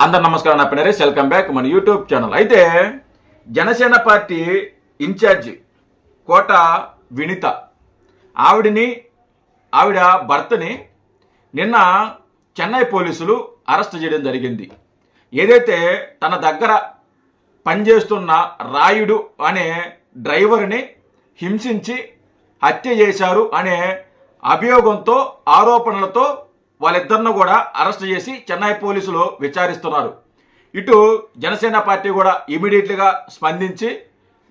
అందరు నమస్కారం నా పేరు వెల్కమ్ బ్యాక్ మన యూట్యూబ్ ఛానల్ అయితే జనసేన పార్టీ ఇన్ఛార్జి కోట వినిత. ఆవిడని ఆవిడ భర్తని నిన్న చెన్నై పోలీసులు అరెస్ట్ చేయడం జరిగింది. ఏదైతే తన దగ్గర పనిచేస్తున్న రాయుడు అనే డ్రైవర్ని హింసించి హత్య చేశారు అనే అభియోగంతో ఆరోపణలతో వాళ్ళిద్దరిని కూడా అరెస్ట్ చేసి చెన్నై పోలీసులు విచారిస్తున్నారు. ఇటు జనసేన పార్టీ కూడా ఇమీడియట్గా స్పందించి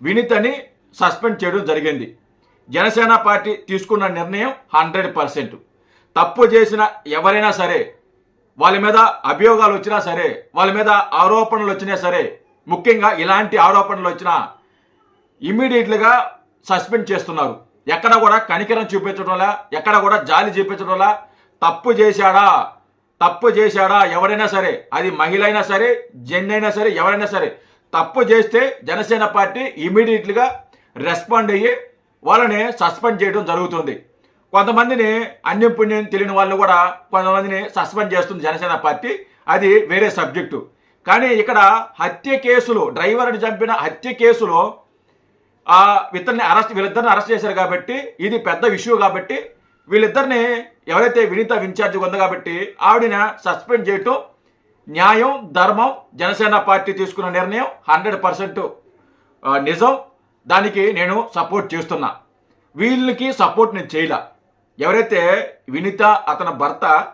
వినితని సస్పెండ్ చేయడం జరిగింది. జనసేన పార్టీ తీసుకున్న నిర్ణయం హండ్రెడ్ పర్సెంట్. తప్పు చేసిన ఎవరైనా సరే వాళ్ళ మీద అభియోగాలు వచ్చినా సరే వాళ్ళ మీద ఆరోపణలు వచ్చినా సరే ముఖ్యంగా ఇలాంటి ఆరోపణలు వచ్చినా ఇమ్మీడియట్లుగా సస్పెండ్ చేస్తున్నారు. ఎక్కడ కూడా కనికరం చూపించడంలా ఎక్కడ కూడా జాలి చూపించడంలా తప్పు చేశాడా? తప్పు చేశాడా? ఎవరైనా సరే. అది మహిళ అయినా సరే జెన్ అయినా సరే ఎవరైనా సరే. తప్పు చేస్తే జనసేన పార్టీ ఇమీడియట్లుగా రెస్పాండ్ అయ్యి వాళ్ళని సస్పెండ్ చేయడం జరుగుతుంది. కొంతమందిని అన్యం పుణ్యం తెలియని వాళ్ళు కూడా కొంతమందిని సస్పెండ్ చేస్తుంది జనసేన పార్టీ. అది వేరే సబ్జెక్టు. కానీ ఇక్కడ హత్య కేసులు డ్రైవర్ని చంపిన హత్య కేసులో ఆ అరెస్ట్ వీళ్ళిద్దరిని అరెస్ట్ చేశారు కాబట్టి ఇది పెద్ద ఇష్యూ కాబట్టి వీళ్ళిద్దరిని ఎవరైతే వినీత ఇన్ఛార్జ్ ఉంది కాబట్టి ఆవిడని సస్పెండ్ చేయటం న్యాయం ధర్మం జనసేన పార్టీ తీసుకున్న నిర్ణయం హండ్రెడ్ పర్సెంట్ నిజం. దానికి నేను సపోర్ట్ చేస్తున్నా. వీళ్ళకి సపోర్ట్ నేను చేయలే. ఎవరైతే వినీత అతని భర్త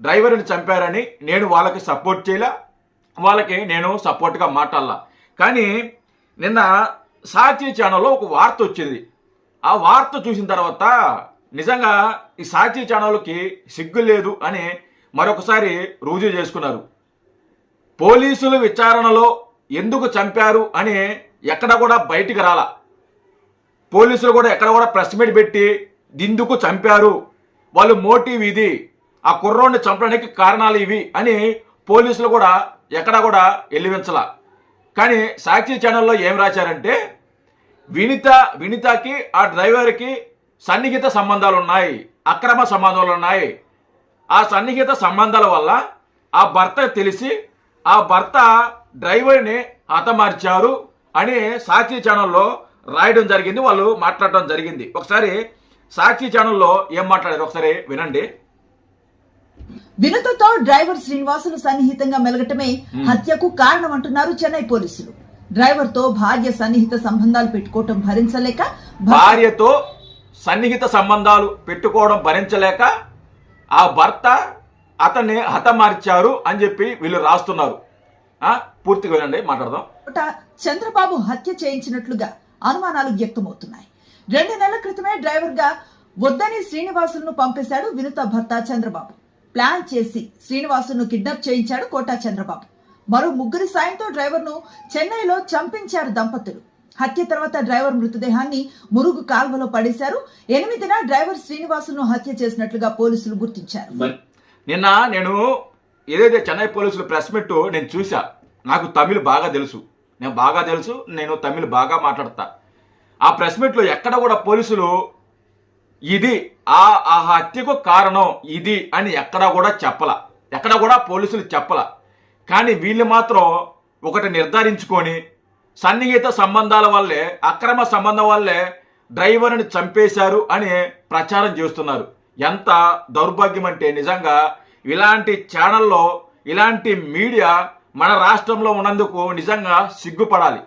డ్రైవర్ని చంపారని నేను వాళ్ళకి సపోర్ట్ చేయలే. వాళ్ళకి నేను సపోర్ట్గా మాట్లాడాల. కానీ నిన్న సాక్షి ఛానల్లో ఒక వార్త వచ్చింది. ఆ వార్త చూసిన తర్వాత నిజంగా ఈ సాక్షి ఛానల్కి సిగ్గు లేదు అని మరొకసారి రుజువు చేసుకున్నారు. పోలీసులు విచారణలో ఎందుకు చంపారు అని ఎక్కడ కూడా బయటికి రాల. పోలీసులు కూడా ఎక్కడ కూడా ప్రెస్ మీట్ పెట్టి దిందుకు చంపారు. వాళ్ళు మోటివ్ ఇది. ఆ కుర్రోడిని చంపడానికి కారణాలు ఇవి అని పోలీసులు కూడా ఎక్కడ కూడా ఎల్లివించలా. కానీ సాక్షి ఛానల్లో ఏం రాశారంటే వినిత వినితకి ఆ డ్రైవర్కి సన్నిహిత సంబంధాలు ఉన్నాయి అక్రమ సంబంధాలు ఉన్నాయి ఆ సన్నిహిత సంబంధాల వల్ల ఆ భర్త తెలిసి ఆ భర్త డ్రైవర్ని హతమార్చారు అని సాక్షి ఛానల్లో రాయడం జరిగింది వాళ్ళు మాట్లాడడం జరిగింది. ఒకసారి సాక్షి ఛానల్లో ఏం మాట్లాడారు? ఒకసారి వినండి. వినుతతో డ్రైవర్ శ్రీనివాసులు సన్నిహితంగా మెలగటమే హత్యకు కారణమంటున్నారు చెన్నై పోలీసులు. డ్రైవర్తో భార్య సన్నిహిత సంబంధాలు పెట్టుకోవటం భరించలేక భార్యతో సన్నిహిత సంబంధాలు పెట్టుకోవడం భరించలేక ఆ భర్త అతన్ని హతమార్చారు అని చెప్పి వీళ్ళు రాస్తున్నారు. పూర్తిగా వినండి మాట్లాడదాం. చంద్రబాబు హత్య చేయించినట్లుగా అనుమానాలు వ్యక్తమవుతున్నాయి. రెండు నెలల క్రితమే డ్రైవర్గా వద్దని శ్రీనివాసులను పంపేశాడు వినుత భర్త చంద్రబాబు. ప్లాన్ చేసి శ్రీనివాసును కిడ్నాప్ చేయించాడు కోటా చంద్రబాబు. మరో ముగ్గురి సాయంతో డ్రైవర్ను చెన్నైలో చంపించారు దంపతులు. హత్య తర్వాత డ్రైవర్ మృతదేహాన్ని మురుగు కాల్వలో పడేశారు. ఎనిమిదిన డ్రైవర్ శ్రీనివాసును హత్య చేసినట్లుగా పోలీసులు గుర్తించారు. నిన్న నేను ఏదైతే చెన్నై పోలీసులు ప్రెస్ మీట్ నేను చూసా నాకు తమిళ్ బాగా తెలుసు. నేను బాగా తెలుసు నేను తమిళ్ బాగా మాట్లాడతా. ఆ ప్రెస్ మీట్లో ఎక్కడ కూడా పోలీసులు ఇది ఆ ఆ హత్యకు కారణం ఇది అని ఎక్కడ కూడా చెప్పల. ఎక్కడ కూడా పోలీసులు చెప్పల. కానీ వీళ్ళు మాత్రం ఒకటి నిర్ధారించుకొని సన్నిహిత సంబంధాల వల్లే అక్రమ సంబంధం వల్లే డ్రైవర్ని చంపేశారు అని ప్రచారం చేస్తున్నారు. ఎంత దౌర్భాగ్యం అంటే నిజంగా ఇలాంటి ఛానల్లో ఇలాంటి మీడియా మన రాష్ట్రంలో ఉన్నందుకు నిజంగా సిగ్గుపడాలి.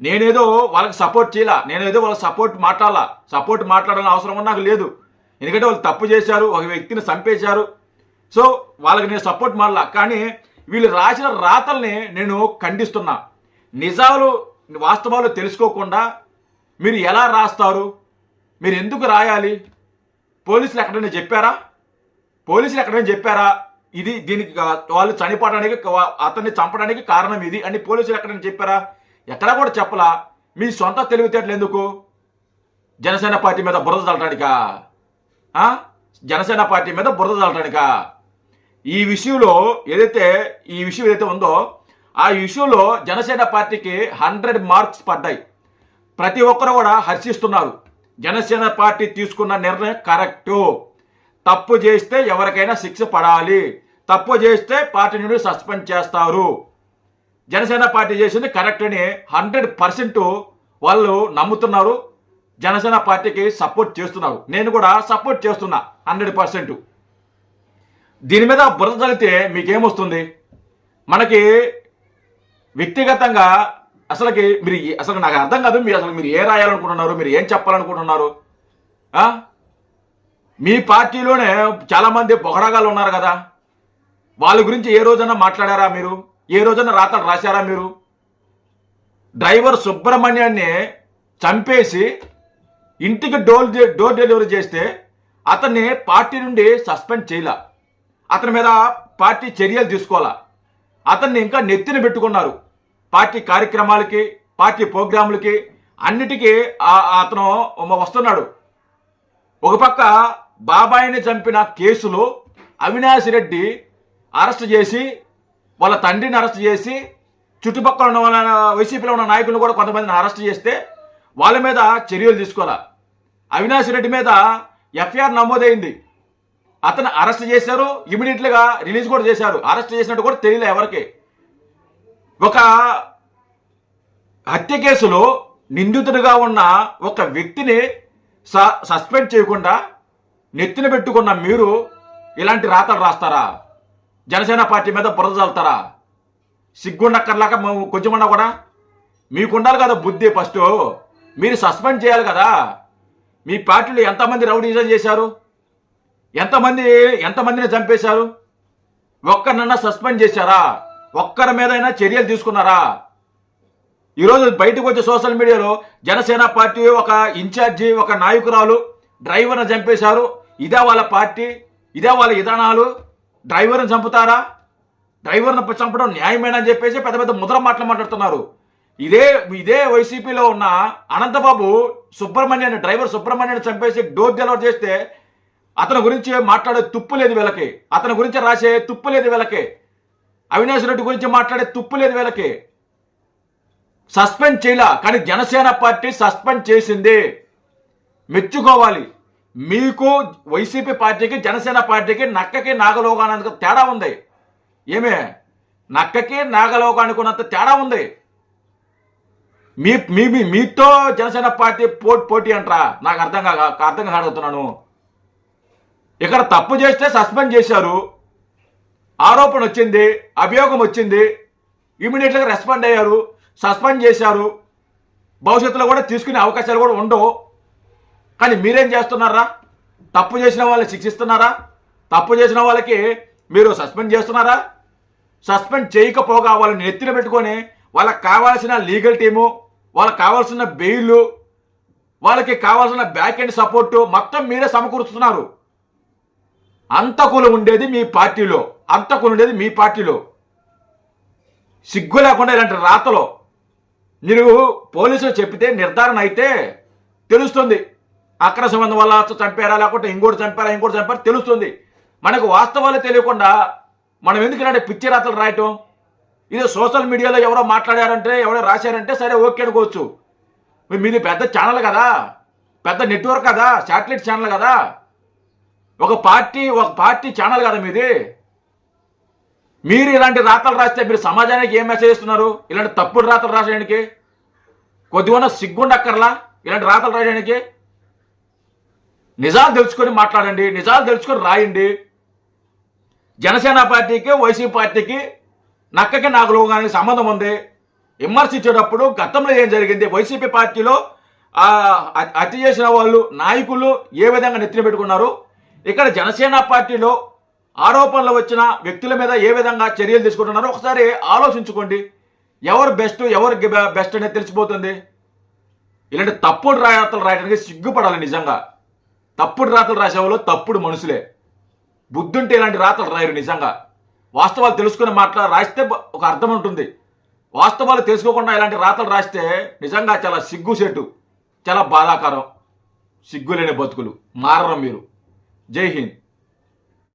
నేనేదో వాళ్ళకి సపోర్ట్ చేయాల? నేనేదో వాళ్ళకి సపోర్ట్ మాట్లాడాలా? సపోర్ట్ మాట్లాడాలని అవసరం నాకు లేదు. ఎందుకంటే వాళ్ళు తప్పు చేశారు ఒక వ్యక్తిని చంపేశారు. సో వాళ్ళకి నేను సపోర్ట్ మాడలా కానీ వీళ్ళు రాసిన రాతల్ని నేను ఖండిస్తున్నా. నిజాలు వాస్తవాలు తెలుసుకోకుండా మీరు ఎలా రాస్తారు? మీరు ఎందుకు రాయాలి? పోలీసులు ఎక్కడైనా చెప్పారా? పోలీసులు ఎక్కడైనా చెప్పారా? ఇది దీనికి వాళ్ళు చనిపోవడానికి అతన్ని చంపడానికి కారణం ఇది అని పోలీసులు ఎక్కడైనా చెప్పారా? ఎక్కడా కూడా చెప్పలా. మీ సొంత తెలివితేటలు ఎందుకు? జనసేన పార్టీ మీద బురద చల్లటానికా జనసేన పార్టీ మీద బురద చల్లటానికా ఈ విషయంలో ఏదైతే ఈ విషయం ఏదైతే ఉందో ఆ ఇష్యూలో జనసేన పార్టీకి హండ్రెడ్ మార్క్స్ పడ్డాయి. ప్రతి ఒక్కరు కూడా హర్షిస్తున్నారు. జనసేన పార్టీ తీసుకున్న నిర్ణయం కరెక్టు. తప్పు చేస్తే ఎవరికైనా శిక్ష పడాలి. తప్పు చేస్తే పార్టీ నుండి సస్పెండ్ చేస్తారు. జనసేన పార్టీ చేసింది కరెక్ట్ అని హండ్రెడ్ పర్సెంట్ వాళ్ళు నమ్ముతున్నారు. జనసేన పార్టీకి సపోర్ట్ చేస్తున్నారు. నేను కూడా సపోర్ట్ చేస్తున్నా హండ్రెడ్ పర్సెంట్. దీని మీద బురద జరిగితే మీకేమొస్తుంది? మనకి వ్యక్తిగతంగా అసలుకి మీరు అసలు నాకు అర్థం కాదు మీరు అసలు మీరు ఏ రాయాలనుకుంటున్నారు మీరు ఏం చెప్పాలనుకుంటున్నారు? మీ పార్టీలోనే చాలామంది మంది ఉన్నారు కదా. వాళ్ళ గురించి ఏ రోజైనా మాట్లాడారా మీరు? ఏ రోజైనా రాతలు రాశారా మీరు? డ్రైవర్ సుబ్రహ్మణ్యాన్ని చంపేసి ఇంటికి డోర్ డె- డోర్ డెలివరీ చేస్తే అతన్ని పార్టీ నుండి సస్పెండ్ చేయాల. అతని మీద పార్టీ చర్యలు తీసుకోవాలా. అతన్ని ఇంకా నెత్తిన పెట్టుకున్నారు. పార్టీ కార్యక్రమాలకి పార్టీ ప్రోగ్రాములకి అన్నిటికీ అతను వస్తున్నాడు. ఒక పక్క బాబాయిని చంపిన కేసులో అవినాష్ రెడ్డి అరెస్ట్ చేసి వాళ్ళ తండ్రిని అరెస్ట్ చేసి చుట్టుపక్కల ఉన్న వాళ్ళ వైసీపీలో ఉన్న నాయకులను కూడా కొంతమందిని అరెస్ట్ చేస్తే వాళ్ళ మీద చర్యలు తీసుకోవాలా? అవినాష్ రెడ్డి మీద ఎఫ్ఐఆర్ నమోదైంది. అతను అరెస్ట్ చేశారు ఇమీడియట్లుగా రిలీజ్ కూడా చేశారు. అరెస్ట్ చేసినట్టు కూడా తెలియలే ఎవరికి. ఒక హత్య కేసులో నిందితుడిగా ఉన్న ఒక వ్యక్తిని స- సస్పెండ్ చేయకుండా నెత్తిన పెట్టుకున్న మీరు ఇలాంటి రాతలు రాస్తారా? జనసేన పార్టీ మీద బురద చల్లుతారా సిగ్గుండక్కర్లాక కొంచెం కొంచెమన్నా కూడా? మీకు ఉండాలి కదా బుద్ధి ఫస్ట్. మీరు సస్పెండ్ చేయాలి కదా. మీ పార్టీలో ఎంతమంది రౌడీజం చేశారు? ఎంతమంది ఎంతమందిని చంపేశారు? ఒక్కరినన్నా సస్పెండ్ చేశారా? ఒక్కరి మీదైనా చర్యలు తీసుకున్నారా? ఈరోజు బయటకు వచ్చే సోషల్ మీడియాలో జనసేన పార్టీ ఒక ఇన్ఛార్జి ఒక నాయకురాలు డ్రైవర్ని చంపేశారు. ఇదే వాళ్ళ పార్టీ ఇదే వాళ్ళ విధానాలు డ్రైవర్ని చంపుతారా? డ్రైవర్ని చంపడం న్యాయమేనని చెప్పేసి పెద్ద పెద్ద ముద్ర మాటలు మాట్లాడుతున్నారు. ఇదే ఇదే వైసీపీలో ఉన్న అనంతబాబు సుబ్రహ్మణ్యాన్ని డ్రైవర్ సుబ్రహ్మణ్యాన్ని చంపేసి డోర్ డెలివర్ చేస్తే అతని గురించి మాట్లాడే తుప్పు లేదు వీళ్ళకి. అతని గురించి రాసే తుప్పు లేదు వీళ్ళకి. అవినాష్ రెడ్డి గురించి మాట్లాడే తుప్పు లేదు వీళ్ళకి సస్పెండ్ చేయలా? కానీ జనసేన పార్టీ సస్పెండ్ చేసింది. మెచ్చుకోవాలి. మీకు వైసీపీ పార్టీకి జనసేన పార్టీకి నక్కకి నాగలోకానికి తేడా ఉంది. ఏమే? నక్కకి నాగలోకానికి ఉన్నంత తేడా ఉంది. మీ మీ మీతో జనసేన పార్టీ పోటీ పోటీ అంటారా. నాకు అర్థం కాక అర్థం కాడుతున్నాను ఇక్కడ తప్పు చేస్తే సస్పెండ్ చేశారు. ఆరోపణ వచ్చింది అభియోగం వచ్చింది ఇమీడియట్గా రెస్పాండ్ అయ్యారు సస్పెండ్ చేశారు భవిష్యత్తులో కూడా తీసుకునే అవకాశాలు కూడా ఉండవు. కానీ మీరేం చేస్తున్నారా? తప్పు చేసిన వాళ్ళని శిక్షిస్తున్నారా? తప్పు చేసిన వాళ్ళకి మీరు సస్పెండ్ చేస్తున్నారా? సస్పెండ్ చేయకపోగా వాళ్ళని నెత్తిన పెట్టుకొని వాళ్ళకి కావాల్సిన లీగల్ టీము వాళ్ళకి కావాల్సిన బెయిల్ వాళ్ళకి కావాల్సిన బ్యాక్ ఎండ్ సపోర్టు మొత్తం మీరే సమకూరుస్తున్నారు. అంతకులు ఉండేది మీ పార్టీలో. అంతకులు ఉండేది మీ పార్టీలో. సిగ్గు లేకుండా ఇలాంటి రాతలో మీరు పోలీసులు చెప్పితే నిర్ధారణ అయితే తెలుస్తుంది. అక్ర సంబంధం వల్ల చంపారా లేకుంటే ఇంకోటి చంపారా ఇంకోటి చంపారా తెలుస్తుంది. మనకు వాస్తవాలు తెలియకుండా మనం ఎందుకు ఇలాంటి పిచ్చి రాతలు రాయటం? ఇది సోషల్ మీడియాలో ఎవరో మాట్లాడారంటే ఎవరో రాశారంటే సరే ఓకే అనుకోవచ్చు. మీ- మీది పెద్ద ఛానల్ కదా. పెద్ద నెట్వర్క్ కదా. శాటిలైట్ ఛానల్ కదా. ఒక పార్టీ ఒక పార్టీ ఛానల్ కదా మీది. మీరు ఇలాంటి రాతలు రాస్తే మీరు సమాజానికి ఏం మెసేజ్ ఇస్తున్నారు ఇలాంటి తప్పుడు రాతలు రాసేయడానికి? కొద్దిగా సిగ్గుండక్కర్లా ఇలాంటి రాతలు రాయడానికి నిజాలు తెలుసుకొని మాట్లాడండి నిజాలు తెలుసుకొని రాయండి. జనసేన పార్టీకి వైసీపీ పార్టీకి నక్కకి నాగలోగానికి సంబంధం ఉంది. విమర్శించేటప్పుడు గతంలో ఏం జరిగింది? వైసీపీ పార్టీలో అతి హత్య చేసిన వాళ్ళు నాయకులు ఏ విధంగా నెత్తిన పెట్టుకున్నారు? ఇక్కడ జనసేన పార్టీలో ఆరోపణలు వచ్చిన వ్యక్తుల మీద ఏ విధంగా చర్యలు తీసుకుంటున్నారో ఒకసారి ఆలోచించుకోండి. ఎవరు బెస్ట్ ఎవరికి బెస్ట్ అనేది తెలిసిపోతుంది. ఇలాంటి తప్పుడు రాతలు రాయడానికి సిగ్గుపడాలి నిజంగా. తప్పుడు రాతలు రాసేవాళ్ళు తప్పుడు మనుషులే. బుద్ధుంటే ఇలాంటి రాతలు రాయరు నిజంగా. వాస్తవాలు తెలుసుకుని మాట్లా రాస్తే ఒక అర్థం ఉంటుంది. వాస్తవాలు తెలుసుకోకుండా ఇలాంటి రాతలు రాస్తే నిజంగా చాలా సిగ్గుసేటు చాలా బాధాకరం. సిగ్గులేని బతుకులు. మారరం మీరు. జై హింద్.